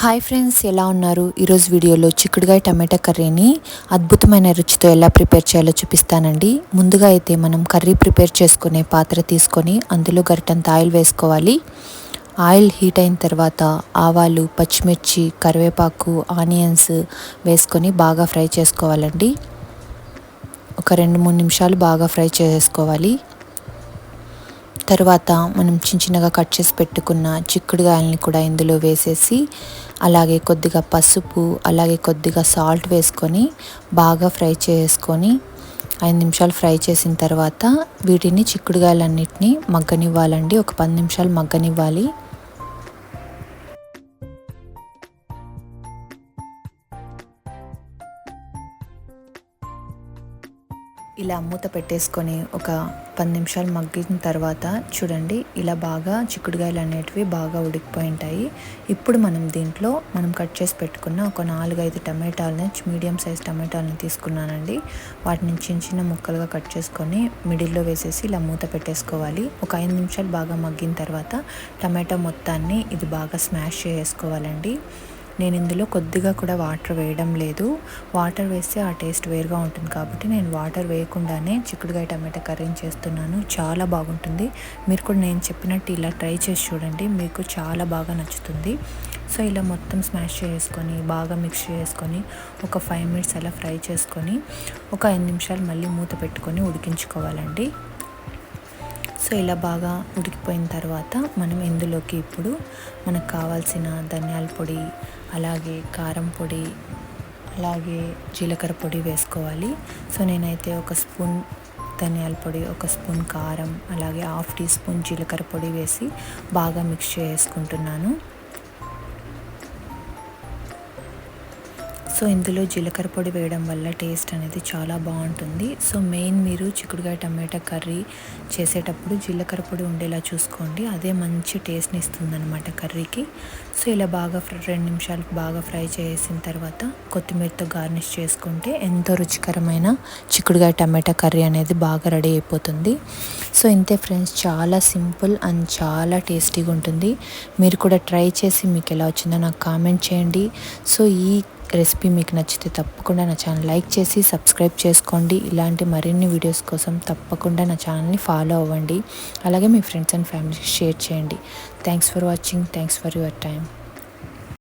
Hi friends ఎలా ఉన్నారు? ఈరోజు వీడియోలో చిక్కుడుగాయ టమాటా కర్రీని అద్భుతమైన రుచితో ఎలా ప్రిపేర్ చేయాలో చూపిస్తానండి. ముందుగా అయితే మనం కర్రీ ప్రిపేర్ చేసుకునే పాత్ర తీసుకొని అందులో గరిటంత ఆయిల్ వేసుకోవాలి. ఆయిల్ హీట్ అయిన తర్వాత ఆవాలు పచ్చిమిర్చి కరివేపాకు ఆనియన్స్ వేసుకొని బాగా ఫ్రై చేసుకోవాలండి. ఒక రెండు మూడు నిమిషాలు బాగా ఫ్రై చేసుకోవాలి. తర్వాత మనం చిన్న చిన్నగా కట్ చేసి పెట్టుకున్న చిక్కుడుగాయలని కూడా ఇందులో వేసేసి అలాగే కొద్దిగా పసుపు అలాగే కొద్దిగా సాల్ట్ వేసుకొని బాగా ఫ్రై చేసుకొని ఐదు నిమిషాలు ఫ్రై చేసిన తర్వాత వీటిని చిక్కుడుగాయలన్నిటిని మగ్గనివ్వాలండి. ఒక పది నిమిషాలు మగ్గనివ్వాలి. ఇలా మూత పెట్టేసుకొని ఒక పది నిమిషాలు మగ్గిన తర్వాత చూడండి ఇలా బాగా చిక్కుడుగాయలు అనేటివి బాగా ఉడికిపోయి ఉంటాయి ఇప్పుడు మనం దీంట్లో మనం కట్ చేసి పెట్టుకున్న ఒక నాలుగైదు టమాటాలని మీడియం సైజ్ టమాటాలని తీసుకున్నానండి. వాటిని చిన్న చిన్న ముక్కలుగా కట్ చేసుకొని మిడిల్లో వేసేసి ఇలా మూత పెట్టేసుకోవాలి. ఒక ఐదు నిమిషాలు బాగా మగ్గిన తర్వాత టమాటా మొత్తాన్ని ఇది బాగా స్మాష్ చేసుకోవాలండి. నేను ఇందులో కొద్దిగా కూడా వాటర్ వేయడం లేదు. వాటర్ వేస్తే ఆ టేస్ట్ వేరుగా ఉంటుంది కాబట్టి నేను వాటర్ వేయకుండానే చిక్కుడుగాయ టమాటా కర్రీని చేస్తున్నాను. చాలా బాగుంటుంది. మీరు కూడా నేను చెప్పినట్టు ఇలా ట్రై చేసి చూడండి. మీకు చాలా బాగా నచ్చుతుంది. సో ఇలా మొత్తం స్మాష్ చేసుకొని బాగా మిక్స్ చేసుకొని ఒక ఫైవ్ మినిట్స్ అలా ఫ్రై చేసుకొని ఒక ఐదు నిమిషాలు మళ్ళీ మూత పెట్టుకొని ఉడికించుకోవాలండి. సో ఇలా బాగా ఉడికిపోయిన తర్వాత మనం ఇందులోకి ఇప్పుడు మనకు కావాల్సిన ధనియాల పొడి అలాగే కారం పొడి అలాగే జీలకర్ర పొడి వేసుకోవాలి. సో నేనైతే ఒక స్పూన్ ధనియాల పొడి ఒక స్పూన్ కారం అలాగే హాఫ్ టీ స్పూన్ జీలకర్ర పొడి వేసి బాగా మిక్స్ చేసుకుంటున్నాను. సో ఇందులో జీలకర్ర పొడి వేయడం వల్ల టేస్ట్ అనేది చాలా బాగుంటుంది. సో మెయిన్ మీరు చిక్కుడుకాయ టమాటా కర్రీ చేసేటప్పుడు జీలకర్ర పొడి ఉండేలా చూసుకోండి. అదే మంచి టేస్ట్ని ఇస్తుంది అనమాట కర్రీకి. సో ఇలా బాగా రెండు నిమిషాలు బాగా ఫ్రై చేసిన తర్వాత కొత్తిమీరతో గార్నిష్ చేసుకుంటే ఎంతో రుచికరమైన చిక్కుడుకాయ టమాటా కర్రీ అనేది బాగా రెడీ అయిపోతుంది. సో ఇంతే ఫ్రెండ్స్ చాలా సింపుల్ అండ్ చాలా టేస్టీగా ఉంటుంది. మీరు కూడా ట్రై చేసి మీకు ఎలా వచ్చిందో నాకు కామెంట్ చేయండి. సో ఈ రెసిపీ మీకు నచ్చితే తప్పకుండా నా ఛానల్ లైక్ చేసి సబ్స్క్రైబ్ చేసుకోండి. ఇలాంటి మరిన్ని వీడియోస్ కోసం తప్పకుండా నా ఛానల్ని ఫాలో అవ్వండి. అలాగే మీ ఫ్రెండ్స్ అండ్ ఫ్యామిలీకి షేర్ చేయండి. Thanks for watching. Thanks for your time